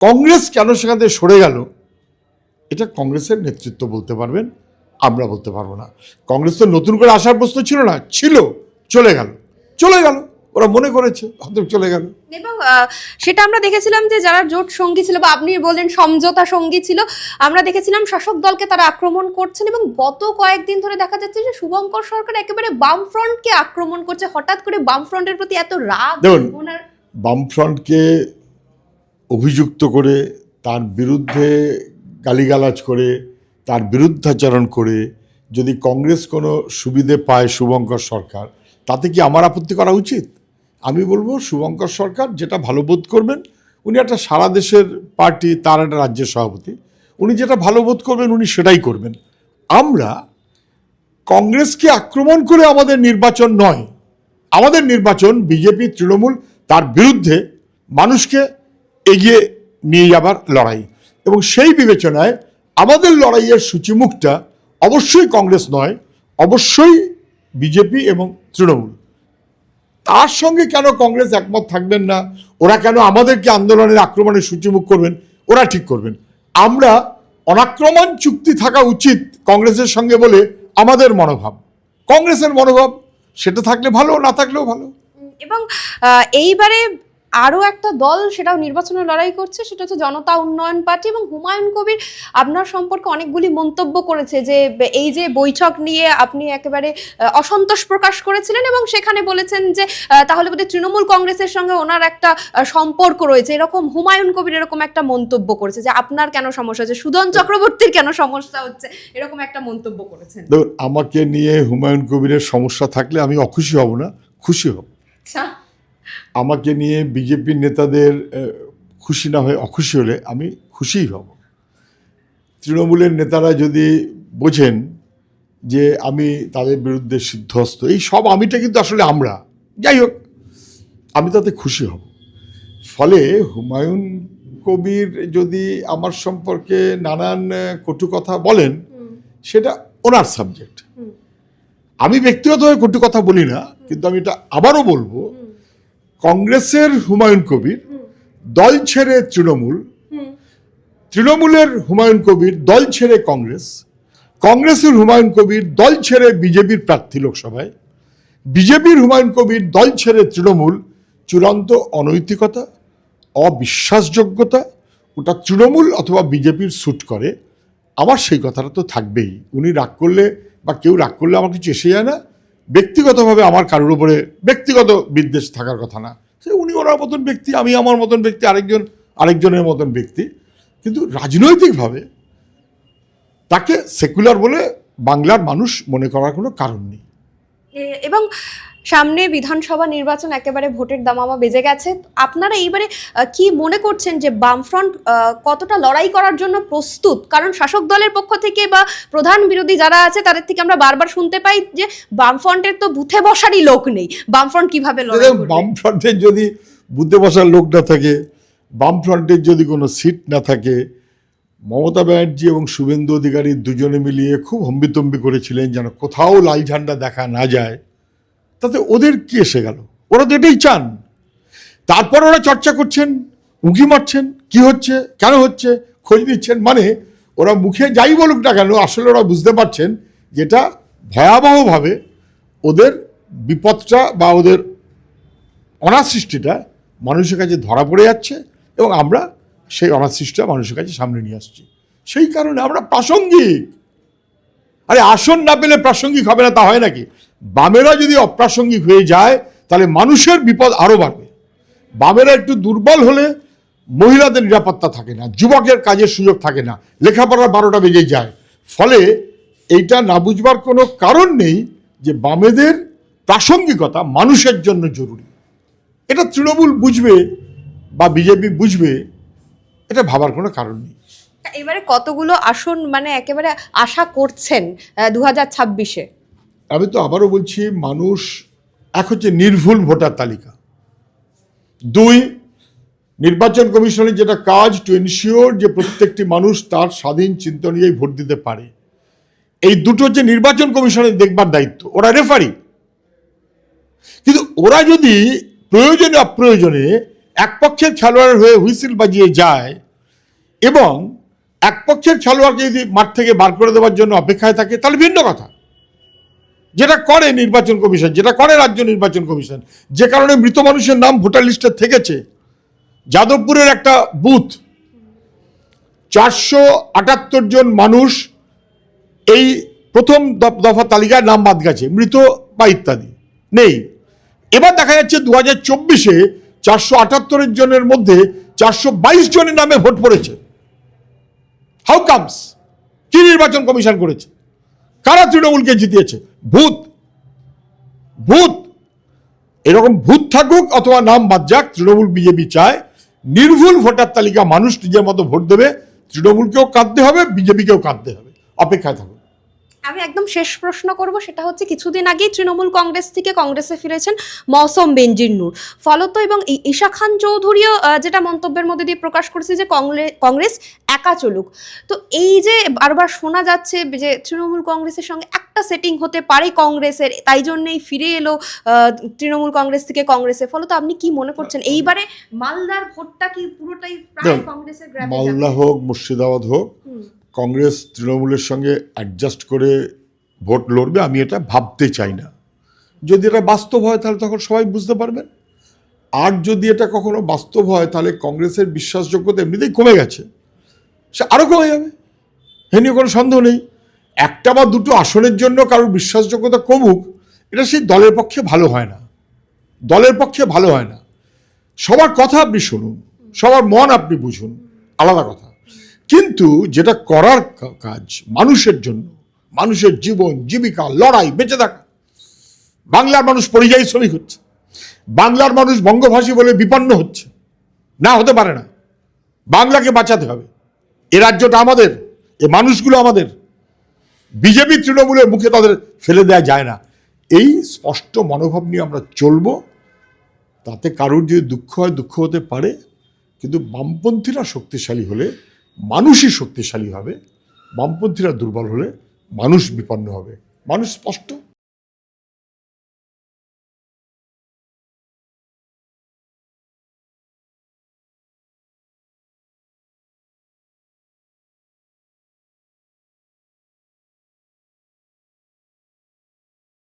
কংগ্রেস কেন সেখান থেকে সরে গেল? এটা কংগ্রেসের নেতৃত্ব বলতে পারবেন আমরা বলতে পারব না। কংগ্রেস তো নতুন করে আসার প্রশ্ন ছিল না ছিল চলে গেল। চলে গেল ওরা মনে করেছে হয়তো চলে গেল। এবং সেটা আমরা দেখেছিলাম যে যারা জোট সঙ্গী ছিল বা আপনি বললেন সমঝোতা সঙ্গী ছিল আমরা দেখেছিলাম শাসক দলকে তারা আক্রমণ করছেন এবং গত কয়েকদিন ধরে দেখা যাচ্ছে যে শুভঙ্কর সরকার একেবারে বাম ফ্রন্টকে আক্রমণ করছে। হঠাৎ করে বাম ফ্রন্টের প্রতি এত রাগ দেখুন, ওনার বামফ্রন্টকে অভিযুক্ত করে, তার বিরুদ্ধে গালিগালাজ করে, তার বিরুদ্ধাচরণ করে, যদি কংগ্রেস কোনো সুবিধে পায় শুভঙ্কর সরকার, তাতে কি আমার আপত্তি করা উচিত? আমি বলব শুভঙ্কর সরকার যেটা ভালো বোধ করবেন, উনি একটা সারা দেশের পার্টি, তার একটা রাজ্যের সভাপতি, উনি যেটা ভালো বোধ করবেন উনি সেটাই করবেন। আমরা কংগ্রেসকে আক্রমণ করে আমাদের নির্বাচন নয়, আমাদের নির্বাচন বিজেপি, তৃণমূল তার বিরুদ্ধে মানুষকে এগিয়ে নিয়ে যাবার লড়াই। এবং সেই বিবেচনায় আমাদের লড়াইয়ের সূচিমুখটা অবশ্যই কংগ্রেস নয়, অবশ্যই বিজেপি এবং তৃণমূল। তার সঙ্গে কেন কংগ্রেস একমত থাকবেন না? ওরা কেন আমাদেরকে আন্দোলনের আক্রমণের সূচিমুখ করবেন? ওরা ঠিক করবেন। আমরা অনাক্রমণ চুক্তি থাকা উচিত কংগ্রেসের সঙ্গে বলে আমাদের মনোভাব। কংগ্রেসের মনোভাব, সেটা থাকলে ভালো, না থাকলেও ভালো। এবং এইবারে আরও একটা দল সেটাও নির্বাচনে লড়াই করছে সেটা হচ্ছে জনতা উন্নয়ন পার্টি এবং হুমায়ুন কবির আপনার সম্পর্কে অনেকগুলি মন্তব্য করেছে যে এই যে বৈঠক নিয়ে আপনি একেবারে অসন্তোষ প্রকাশ করেছিলেন এবং সেখানে বলেছেন যে তাহলে বোধহয় তৃণমূল কংগ্রেসের সঙ্গে ওনার একটা সম্পর্ক রয়েছে। এরকম হুমায়ুন কবির এরকম একটা মন্তব্য করেছে যে আপনার কেন সমস্যা হচ্ছে? সুদন চক্রবর্তীর কেন সমস্যা হচ্ছে? এরকম একটা মন্তব্য করেছেন। দেখুন আমাকে নিয়ে হুমায়ুন কবিরের সমস্যা থাকলে আমি অখুশি হব না খুশি হব। আচ্ছা। আমাকে নিয়ে বিজেপির নেতাদের খুশি না হয়ে অখুশি হলে আমি খুশিই হব। তৃণমূলের নেতারা যদি বোঝেন যে আমি তাদের বিরুদ্ধে সিদ্ধস্ত এই সব আমিটা কিন্তু আসলে আমরা। যাই হোক আমি তাতে খুশি হব। ফলে হুমায়ুন কবির যদি আমার সম্পর্কে নানান কটু কথা বলেন সেটা ওনার সাবজেক্ট। আমি ব্যক্তিগতভাবে কটু কথা বলি না কিন্তু আমি এটা আবারও বলব কংগ্রেসের হুমায়ুন কবির, দল ছেড়ে তৃণমূল, তৃণমূলের হুমায়ুন কবির, দল ছেড়ে কংগ্রেস, কংগ্রেসের হুমায়ুন কবির, দল ছেড়ে বিজেপির প্রার্থী লোকসভায়, বিজেপির হুমায়ুন কবির, দল ছেড়ে তৃণমূল, চূড়ান্ত অনৈতিকতা, অবিশ্বাসযোগ্যতা, ওটা তৃণমূল অথবা বিজেপির স্যুট করে, আমার সেই কথাটা তো থাকবেই। উনি রাগ করলে বা কেউ রাগ করলে আমার কিছু এসে যায় না। ব্যক্তিগতভাবে আমার কারোর উপরে ব্যক্তিগত বিদ্বেষ থাকার কথা না। সে উনি ওনার মতন ব্যক্তি, আমি আমার মতন ব্যক্তি, আরেকজন, আরেকজনের মতন ব্যক্তি। কিন্তু রাজনৈতিকভাবে তাকে সেকুলার বলে বাংলার মানুষ মনে করার কোনো কারণ নেই। এবং সামনে বিধানসভা নির্বাচন একেবারে ভোটের দামামা বেজে গেছে। আপনারা এইবারে কি মনে করছেন যে বামফ্রন্ট কতটা লড়াই করার জন্য প্রস্তুত? কারণ শাসক দলের পক্ষ থেকে বা প্রধান বিরোধী যারা আছে তাদের থেকে আমরা বারবার শুনতে পাই যে বামফ্রন্টের তো বুথে বসারই লোক নেই। বামফ্রন্ট কীভাবে লড়াই? বামফ্রন্টের যদি বুথে বসার লোক না থাকে বামফ্রন্টের যদি কোনো সিট না থাকে মমতা ব্যানার্জি এবং শুভেন্দু অধিকারী দুজনে মিলিয়ে খুব হম্বিতম্বি করেছিলেন যেন কোথাও লাল ঝান্ডা দেখা না যায়। তাতে ওদের কি এসে গেল? ওরা তো এটাই চান। তারপর ওরা চর্চা করছেন, উঁকি মারছেন, কি হচ্ছে, কেন হচ্ছে, খোঁজ নিচ্ছেন মানে ওরা মুখে যাই বলুক না কেন, আসলে ওরা বুঝতে পারছেন যেটা ভয়াবহভাবে ওদের বিপদটা বা ওদের অনাসৃষ্টিটা মানুষের কাছে ধরা পড়ে যাচ্ছে এবং আমরা সেই অনাসৃষ্টিটা মানুষের কাছে সামনে নিয়ে আসছি। সেই কারণে আমরা প্রাসঙ্গিক। আরে আসন না পেলে প্রাসঙ্গিক হবে না, তা হয় নাকি? বামেরা যদি অপ্রাসঙ্গিক হয়ে যায়, তাহলে মানুষের বিপদ আরও বাড়বে। বামেরা একটু দুর্বল হলে মহিলাদের নিরাপত্তা থাকে না, যুবকের কাজের সুযোগ থাকে না, লেখাপড়ার বারোটা বেজে যায়। ফলে এইটা না বুঝবার কোনো কারণ নেই যে বামেদের প্রাসঙ্গিকতা মানুষের জন্য জরুরি। এটা তৃণমূল বুঝবে বা বিজেপি বুঝবে, এটা ভাবার কোনো কারণ নেই। এবারে কতগুলো আসন মানে একেবারে আশা করছেন দু হাজার ছাব্বিশে? আমি তো আবারও বলছি, মানুষ এক হচ্ছে নির্ভুল ভোটার তালিকা। দুই, নির্বাচন কমিশনের যেটা কাজ টু এনশিওর যে প্রত্যেকটি মানুষ তার স্বাধীন চিন্তা অনুযায়ী ভোট দিতে পারে। এই দুটো হচ্ছে নির্বাচন কমিশনের দেখবার দায়িত্ব, ওরা রেফারি কিন্তু ওরা যদি প্রয়োজনে অপ্রয়োজনে এক পক্ষের খেলোয়াড় হয়ে হুইসিল বাজিয়ে যায় এবং এক পক্ষের খেলোয়াড়কে যদি মাঠ থেকে বার করে দেওয়ার জন্য অপেক্ষায় থাকে, তাহলে ভিন্ন কথা। যেটা করে নির্বাচন কমিশন, যেটা করে রাজ্য নির্বাচন কমিশন, যে কারণে মৃত মানুষের নাম ভোটার লিস্টে থেকেছে। যাদবপুরের একটা বুথ, চারশো আটাত্তর জন মানুষ এই প্রথম দফ- তালিকায় নাম বাদ গেছে, মৃত বা ইত্যাদি, নেই। এবার দেখা যাচ্ছে দু হাজার চব্বিশে চারশো আটাত্তরের জনের মধ্যে চারশো বাইশ জনের নামে ভোট পড়েছে। হাউ কামস কি নির্বাচন কমিশন করেছে? কারা তৃণমূলকে জিতিয়েছে? ভূত। ভূত। এরকম ভূত থাকুক অথবা নাম বাদ যাক, তৃণমূল বিজেপি চায়, নির্ভুল ভোটার তালিকা মানুষ নিজের মতো ভোট দেবে, তৃণমূলকেও কাঁদতে হবে, বিজেপিকেও কাঁদতে হবে। অপেক্ষায় থাকুন। আমি একদম শেষ প্রশ্ন করব সেটা হচ্ছে কিছুদিন আগেই তৃণমূল কংগ্রেস থেকে কংগ্রেসে ফিরেছেন মৌসম বেনজির নূর। ফলত এবং ঈশা খান চৌধুরীও যেটা মন্তব্যের মধ্যে দিয়ে প্রকাশ করেছে যে কংগ্রেস একা চলুক। তো এই যে বারবার শোনা যাচ্ছে যে তৃণমূল কংগ্রেসের সঙ্গে একটা সেটিং হতে পারে কংগ্রেসের তাই জন্যই ফিরে এলো আহ, তৃণমূল কংগ্রেস থেকে কংগ্রেসে ফলত আপনি কি মনে করছেন? এইবারে মালদার ভোটটা কি পুরোটাই প্রায় কংগ্রেসের মালদা হোক মুর্শিদাবাদ হোক। কংগ্রেস তৃণমূলের সঙ্গে অ্যাডজাস্ট করে ভোট লড়বে, আমি এটা ভাবতে চাই না। যদি এটা বাস্তব হয়, তাহলে তখন সবাই বুঝতে পারবেন আর যদি এটা কখনো বাস্তব হয়, তাহলে কংগ্রেসের বিশ্বাসযোগ্যতা এমনিতেই কমে গেছে। সে আরও কমে যাবে। এ নিয়ে কোনো সন্দেহ নেই। একটা বা দুটো আসনের জন্য কারোর বিশ্বাসযোগ্যতা কমুক, এটা সেই দলের পক্ষে ভালো হয় না। দলের পক্ষে ভালো হয় না। সবার কথা আপনি শুনুন, সবার মন আপনি বুঝুন, আলাদা কথা। কিন্তু যেটা করার কাজ মানুষের জন্য, মানুষের জীবন, জীবিকা, লড়াই, বেঁচে থাকা। বাংলার মানুষ পরিযায়ী শ্রমিক হচ্ছে। বাংলার মানুষ বঙ্গভাষী বলে বিপন্ন হচ্ছে। না হতে পারে না। বাংলাকে বাঁচাতে হবে। এ রাজ্যটা আমাদের, এ মানুষগুলো আমাদের। বিজেপি তৃণমূলের মুখে তাদের ফেলে দেওয়া যায় না। এই স্পষ্ট মনোভাব নিয়ে আমরা চলবো। তাতে কারোর যদি দুঃখ হয়, দুঃখ হতে পারে। কিন্তু বামপন্থীরা শক্তিশালী হলে মানুষই শক্তিশালী হবে বামপন্থীরা দুর্বল হলে মানুষ বিপন্ন হবে। মানুষ স্পষ্ট।